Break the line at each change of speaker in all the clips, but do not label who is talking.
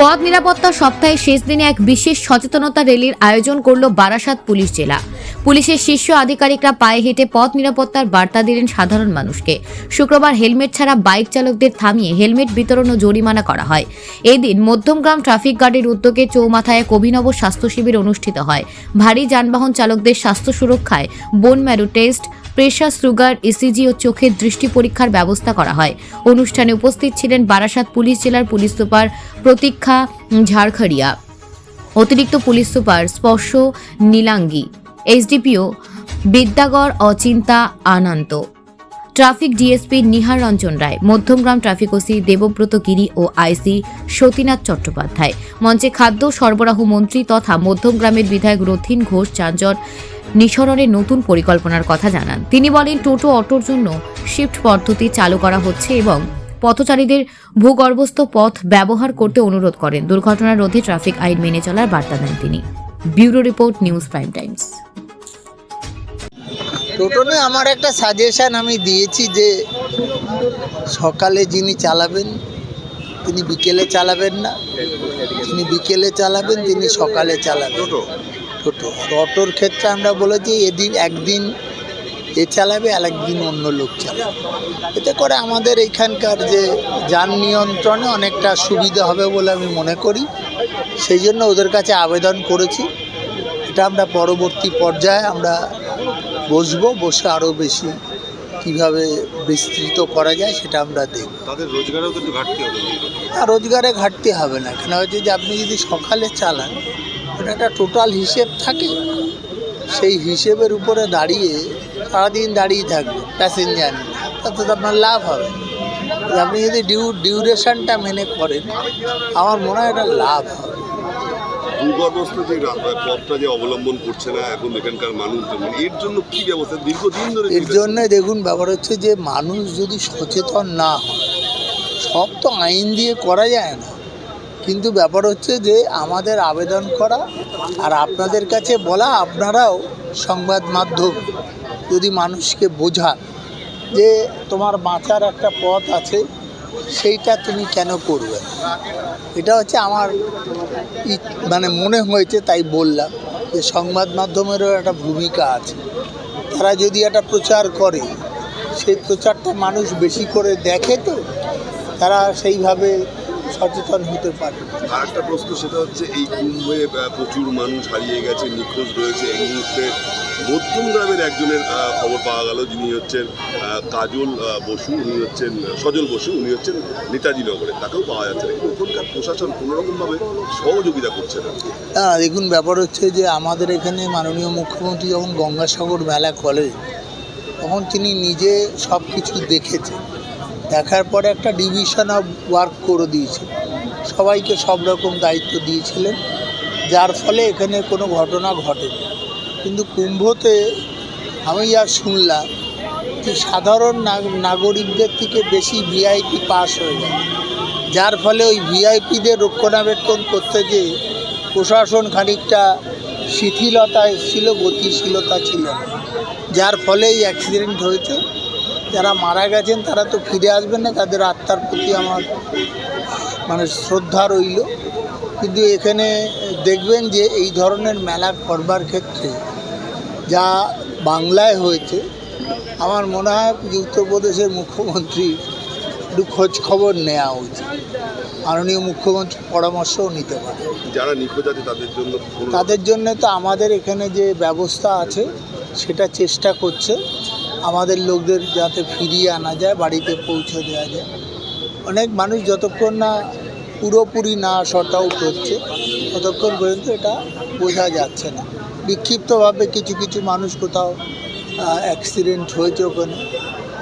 পথ নিরাপত্তা সপ্তাহের শেষ দিনে এক বিশেষ সচেতনতা র্যালির আয়োজন করল বারাসাত পুলিশ জেলা। পুলিশের শীর্ষ আধিকারিকরা পায়ে হেঁটে পথ নিরাপত্তার বার্তা দিলেন সাধারণ মানুষকে। শুক্রবার হেলমেট ছাড়া বাইক চালকদের থামিয়ে হেলমেট বিতরণ ও জরিমানা করা হয়। এদিন মধ্যমগ্রাম ট্রাফিক গার্ডের উদ্যোগে চৌমাথায় অভিনব স্বাস্থ্য শিবির অনুষ্ঠিত হয়। ভারী যানবাহন চালকদের স্বাস্থ্য সুরক্ষায় bone marrow test pressure sugar ECG ও চোখের দৃষ্টি পরীক্ষার ব্যবস্থা করা হয়। অনুষ্ঠানে উপস্থিত ছিলেন বারাসাত পুলিশ জেলার পুলিশ সুপার প্রতীক্ষা ঝাড়খড়িয়া। অতিরিক্ত police super Sparsh Nilangi. HDPO Bidyagarh, Achinta, Ananta. Traffic DSP Nihar Ranjan Roy, Madhyamgram traffic OC Debabrata Giri ও আইসি সতীনাথ চট্টোপাধ্যায়। মঞ্চে খাদ্য সরবরাহ মন্ত্রী তথা মধ্যমগ্রামের বিধায়ক রথিন ঘোষ যানজট নিঃসরণের নতুন পরিকল্পনার কথা জানান। তিনি বলেন, টোটো অটোর জন্য শিফট পদ্ধতি চালু করা হচ্ছে এবং পথচারীদের ভূগর্ভস্থ পথ ব্যবহার করতে অনুরোধ করেন। দুর্ঘটনা রোধে ট্রাফিক আইন মেনে চলার বার্তা দেন তিনি। Bureau report, news prime times.
টোটোনে আমার একটা সাজেশন আমি দিয়েছি যে সকালে যিনি চালাবেন তিনি বিকেলে চালাবেন না। তিনি বিকেলে চালাবেন তিনি সকালে চালাবেন। টোটো? অটোর ক্ষেত্রে আমরা বলেছি এদিন একদিন এ চালাবে আর একদিন অন্য লোক চালাবে। এতে করে আমাদের এখানকার যে যান নিয়ন্ত্রণে অনেকটা সুবিধা হবে বলে আমি মনে করি। সেই জন্য ওদের কাছে আবেদন করেছি। এটা আমরা পরবর্তী পর্যায়ে আমরা বসবো বসে আরও বেশি কীভাবে বিস্তৃত করা যায় সেটা আমরা দেখব।
তাদের রোজগারেও কিন্তু ঘাটতি হবে।
আর রোজগারে ঘাটতি হবে না। কেন হচ্ছে যে আপনি যদি সকালে চালান ওটা একটা টোটাল হিসেব থাকে সেই হিসেবের উপরে দাঁড়িয়ে সারাদিন দাঁড়িয়ে থাকবে প্যাসেঞ্জার নিয়ে। তাতে তো আপনার লাভ হবে। আপনি যদি ডিউ ডিউরেশনটা মেনে করেন আমার মনে হয় এটা লাভ হবে।
ভূগর্ভস্থ যে পথটা যে অবলম্বন করছে না এখন এখানকার মানুষজন মানে এর জন্য কি ব্যবস্থা, দীর্ঘদিন ধরে
এর। জন্য দেখুন, ব্যাপার হচ্ছে যে মানুষ যদি সচেতন না হয়, সব তো আইন দিয়ে করা যায় না কিন্তু ব্যাপার হচ্ছে যে আমাদের আবেদন করা আর আপনাদের কাছে বলা, আপনারাও সংবাদ মাধ্যম যদি মানুষকে বোঝান যে তোমার বাঁচার একটা পথ আছে সেইটা তুমি কেন করবে? এটা হচ্ছে আমার মানে মনে হয়েছে, তাই বললাম যে সংবাদ মাধ্যমেরও একটা ভূমিকা আছে। তারা যদি একটা প্রচার করে, সেই প্রচারটা মানুষ বেশি করে দেখে তো, তারা সেইভাবে সচেতন হতে পারে।
আর একটা প্রশ্ন সেটা হচ্ছে এই কুম্ভে প্রচুর মানুষ হারিয়ে গেছে নিখোঁজ রয়েছে এই মুহূর্তে। মধ্যম গ্রামের একজনের খবর পাওয়া গেল যিনি হচ্ছেন কাজল বসু উনি হচ্ছেন সজল বসু উনি হচ্ছেন নেতাজি নগরে। তাকেও পাওয়া যাচ্ছে না কিন্তু ওখানকার প্রশাসন কোনোরকমভাবে সহযোগিতা করছে না।
না দেখুন ব্যাপার হচ্ছে যে আমাদের এখানে মাননীয় মুখ্যমন্ত্রী যখন গঙ্গাসাগর মেলা করেন তখন তিনি নিজে সব কিছু দেখেছেন। দেখার পরে একটা ডিভিশন অফ ওয়ার্ক করে দিয়েছে। সবাইকে সব রকম দায়িত্ব দিয়েছিলেন। যার ফলে এখানে কোনো ঘটনা ঘটেনি। কিন্তু কুম্ভতে আমি যা শুনলাম যে সাধারণ নাগ- নাগরিকদের থেকে বেশি ভিআইপি পাস হয়ে যায়। যার ফলে ওই ভিআইপিদের রক্ষণাবেক্ষণ করতে গিয়ে প্রশাসন খানিকটা শিথিলতা এসেছিল, গতিশীলতা ছিল যার ফলে এই অ্যাক্সিডেন্ট হয়েছে। যারা মারা গেছেন তারা তো ফিরে আসবেন না তাদের আত্মার প্রতি আমার মানে শ্রদ্ধা রইল। কিন্তু এখানে দেখবেন যে এই ধরনের মেলা করবার ক্ষেত্রে যা বাংলায় হয়েছে আমার মনে হয় যে উত্তরপ্রদেশের মুখ্যমন্ত্রী একটু খোঁজ খবর নেওয়া উচিত। মাননীয় মুখ্যমন্ত্রীর পরামর্শও নিতে পারে।
যারা নিখোঁজ আছে তাদের জন্য
তাদের জন্য তো আমাদের এখানে যে ব্যবস্থা আছে সেটা চেষ্টা করছে। আমাদের লোকদের যাতে ফিরিয়ে আনা যায় বাড়িতে পৌঁছে দেওয়া যায়। অনেক মানুষ যতক্ষণ না পুরোপুরি না শর্ট আউট হচ্ছে ততক্ষণ পর্যন্ত এটা বোঝা যাচ্ছে না। বিক্ষিপ্তভাবে কিছু কিছু মানুষ কোথাও অ্যাক্সিডেন্ট হয়েছে ওখানে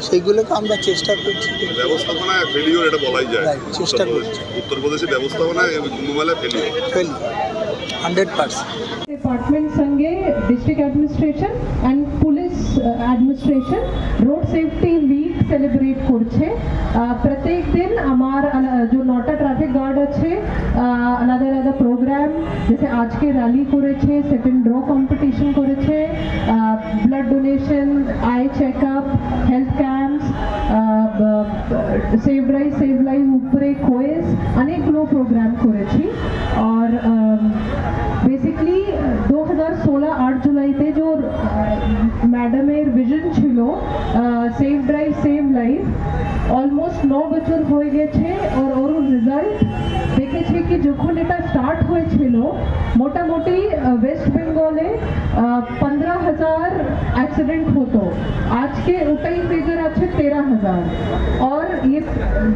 সেইগুলোকে আমরা চেষ্টা করছি।
ব্যবস্থাপনায় ফেলিওর এটা বলাই যায়।
চেষ্টা করছি।
উত্তরপ্রদেশে ব্যবস্থাপনায় কুম্ভমেলায় ফেলিওর
ফেলি হান্ড্রেড পার্সেন্ট
ডিপার্টমেন্ট সঙ্গে district administration and police administration road safety week celebrate করছে প্রত্যেক দিন আমার যে নটা ট্রাফিক গার্ড আছে আলাদা আলাদা প্রোগ্রাম যেসে আজকে র্যালি করেছে সেকেন্ড ড্র কম্পিটিশন করেছে blood donation eye check up health camps save rice save life উপরে কোয়েস অনেকগুলো প্রোগ্রাম করেছি। আর বেসিকলি দু হাজার ষোলো আট জুলাইতে যে ম্যাডামের ভিশন ছিল save drive save life almost ন বছর হয়ে গেছে আর ওর রেজাল্ট দেখেছি কি যখন এটা স্টার্ট হয়েছিল, মোটামুটি ওয়েস্ট বেঙ্গলে পনেরো হাজার অ্যাক্সিডেন্ট হতো। আজকে ওটাই ফিগার আছে তেরো হাজার। ইয়ে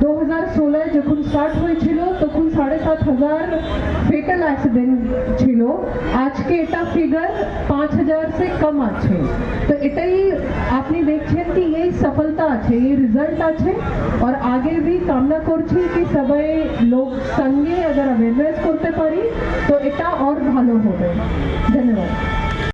দু হাজার ষোলোয় যখন স্টার্ট হয়েছিল তখন সাড়ে সাত হাজার ফেটাল অ্যাক্সিডেন্ট ছিল আজকে এটা ফিগার পাঁচ হাজার সে কম আছে তো এটাই আপনি দেখছেন কি এই সফলতা আছে এই রেজাল্ট আছে আর আগে ভি কামনা করছি কি সবাই লোক সঙ্গে আগার অ্যাওয়ারনেস করতে পারি তো এটা আর ভালো হবে ধন্যবাদ